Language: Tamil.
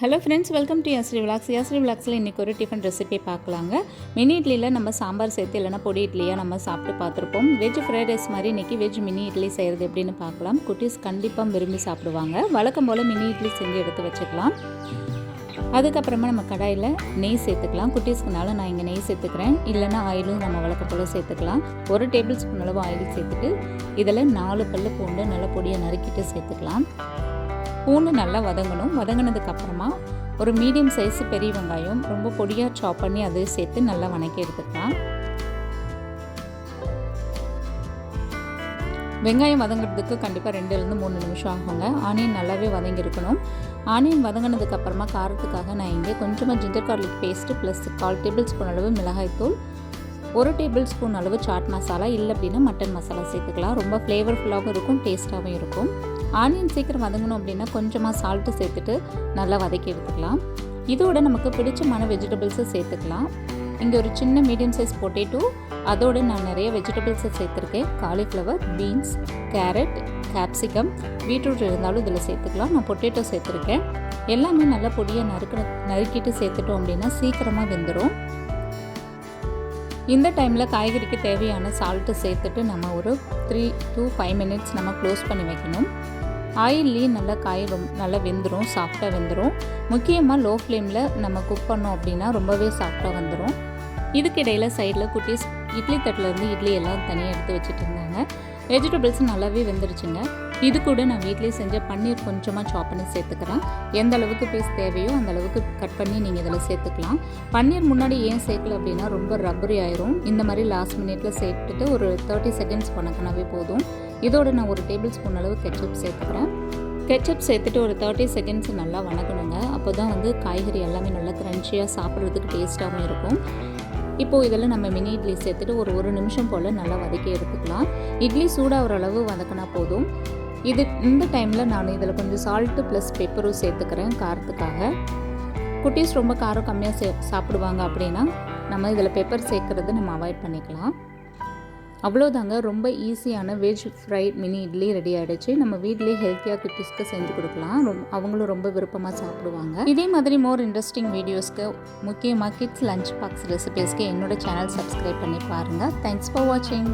Hello friends welcome to Yashri vlogs Yashri விளாக்ஸில் இன்றைக்கி ஒரு டிஃபன் ரெசிபி பார்க்கலாங்க. மினி இட்லியில் நம்ம சாம்பார் சேர்த்து இல்லைனா பொடி இட்லியாக நம்ம சாப்பிட்டு பார்த்துருப்போம். வெஜ் ஃப்ரைட் ரைஸ் மாதிரி இன்றைக்கி வெஜ் மினி இட்லி செய்கிறது எப்படின்னு பார்க்கலாம். குட்டீஸ் கண்டிப்பாக விரும்பி சாப்பிடுவாங்க. வழக்கம் போல் மினி இட்லி செஞ்சு எடுத்து வச்சுக்கலாம். அதுக்கப்புறமா நம்ம கடாயில் நெய் சேர்த்துக்கலாம். குட்டீஸ்க்குனாலும் நான் இங்கே நெய் சேர்த்துக்கிறேன். இல்லைன்னா ஆயிலும் நம்ம வழக்கம் போல் சேர்த்துக்கலாம். ஒரு டேபிள் ஸ்பூன் அளவு ஆயில் சேர்த்துட்டு இதில் நாலு பல்லு பூண்டு நல்லா பொடியை நறுக்கிட்டு சேர்த்துக்கலாம். பூண்டு நல்லா வதங்கணும். வதங்கினதுக்கு அப்புறமா ஒரு மீடியம் சைஸ் பெரிய வெங்காயம் ரொம்ப பொடியாக சாப் பண்ணி அதை சேர்த்து நல்லா வணக்கி எடுத்துக்கலாம். வெங்காயம் வதங்குறதுக்கு கண்டிப்பாக ரெண்டுலேருந்து மூணு நிமிஷம் ஆகுங்க. ஆனியன் நல்லாவே வதங்கியிருக்கணும் ஆனியன் வதங்கினதுக்கு அப்புறமா காரத்துக்காக நான் இங்கே கொஞ்சமாக ஜிஞ்சர் கார்லிக் பேஸ்ட்டு ப்ளஸ் கால் டேபிள் ஸ்பூன் அளவு மிளகாய்த்தூள் ஒரு டேபிள் ஸ்பூன் அளவு சாட் மசாலா இல்லை அப்படின்னா மட்டன் மசாலா சேர்த்துக்கலாம். ரொம்ப ஃப்ளேவர்ஃபுல்லாகவும் இருக்கும் டேஸ்ட்டாகவும் இருக்கும். ஆனியன் சீக்கிரம் வதங்கணும் அப்படின்னா கொஞ்சமாக சால்ட்டு சேர்த்துட்டு நல்லா வதக்கி எடுத்துக்கலாம். இதோட நமக்கு பிடிச்சமான வெஜிடபிள்ஸை சேர்த்துக்கலாம். இங்கே ஒரு சின்ன மீடியம் சைஸ் பொட்டேட்டோ அதோடு நான் நிறைய வெஜிடபிள்ஸை சேர்த்துருக்கேன். Cauliflower beans carrot capsicum beetroot இருந்தாலும் இதில் சேர்த்துக்கலாம். நான் பொட்டேட்டோ சேர்த்துருக்கேன். எல்லாமே நல்லா பொடியாக நறுக்க நறுக்கிட்டு சேர்த்துட்டோம் அப்படின்னா சீக்கிரமாக வெந்துடும் இந்த டைமில் காய்கறிக்கு தேவையான சால்ட்டு சேர்த்துட்டு நம்ம ஒரு த்ரீ டூ ஃபைவ் மினிட்ஸ் நம்ம க்ளோஸ் பண்ணி வைக்கணும். ஆயில்லையும் நல்லா காய் நல்லா வெந்துடும் சாஃப்டாக வெந்துடும் முக்கியமாக லோ ஃப்ளேமில் நம்ம குக் பண்ணோம் அப்படின்னா ரொம்பவே சாஃப்டாக வந்துடும் இதுக்கு இடையில் சைடில் குட்டீஸ் இட்லி தட்டிலேருந்து இட்லி எல்லாம் தனியாக எடுத்து வச்சுட்டு இருந்தாங்க. வெஜிடபிள்ஸ் நல்லாவே வெந்துருச்சுங்க. இது கூட நான் வீட்லேயே செஞ்ச பன்னீர் கொஞ்சமாக சாப் பண்ணி சேர்த்துக்கிறேன். எந்த அளவுக்கு பீஸ் தேவையோ அந்த அளவுக்கு கட் பண்ணி நீங்கள் இதில் சேர்த்துக்கலாம். பன்னீர் முன்னாடி ஏன் சேர்க்கல அப்படின்னா ரொம்ப ரப்பரி ஆயிரும். இந்த மாதிரி லாஸ்ட் மினிட்ல சேர்த்துட்டு ஒரு தேர்ட்டி செகண்ட்ஸ் பண்ணக்கனாவே போதும். இதோட நான் ஒரு டேபிள் ஸ்பூன் அளவு கெச்சப் சேர்த்துக்கிறேன். கெச்சப் சேர்த்துட்டு ஒரு தேர்ட்டி செகண்ட்ஸ் நல்லா வணக்கணுங்க. அப்போ தான் வந்து காய்கறி எல்லாமே நல்லா க்ரன்ச்சியாக சாப்பிட்றதுக்கு டேஸ்ட்டாகவும் இருக்கும். இப்போது இதில் நம்ம மினி இட்லி சேர்த்துட்டு ஒரு ஒரு நிமிஷம் போல் நல்லா வதக்கி எடுத்துக்கலாம். இட்லி சூடாகிற அளவு வதக்கினா போதும். இது இந்த டைமில் நான் இதில் கொஞ்சம் சால்ட்டு ப்ளஸ் பெப்பரும் சேர்த்துக்கிறேன் காரத்துக்காக. குட்டீஸ் ரொம்ப காரம் கம்மியாக சே சாப்பிடுவாங்க அப்படின்னா நம்ம இதில் பெப்பர் சேர்க்குறது நம்ம அவாய்ட் பண்ணிக்கலாம். அவ்வளோதாங்க ரொம்ப ஈஸியான veg fried mini idli ready ஆகிடுச்சு நம்ம வீட்லேயே ஹெல்த்தியாக குட்டீஸ்க்கு செஞ்சு கொடுக்கலாம். ரொம் அவங்களும் ரொம்ப விருப்பமாக சாப்பிடுவாங்க. இதே மாதிரி மோர் இன்ட்ரெஸ்டிங் வீடியோஸ்க்கு முக்கியமாக கிட்ஸ் லஞ்ச் பாக்ஸ் ரெசிபீஸ்க்கு என்னோட சேனல் சப்ஸ்கிரைப் பண்ணி பாருங்கள் தேங்க்ஸ் ஃபார் வாட்சிங்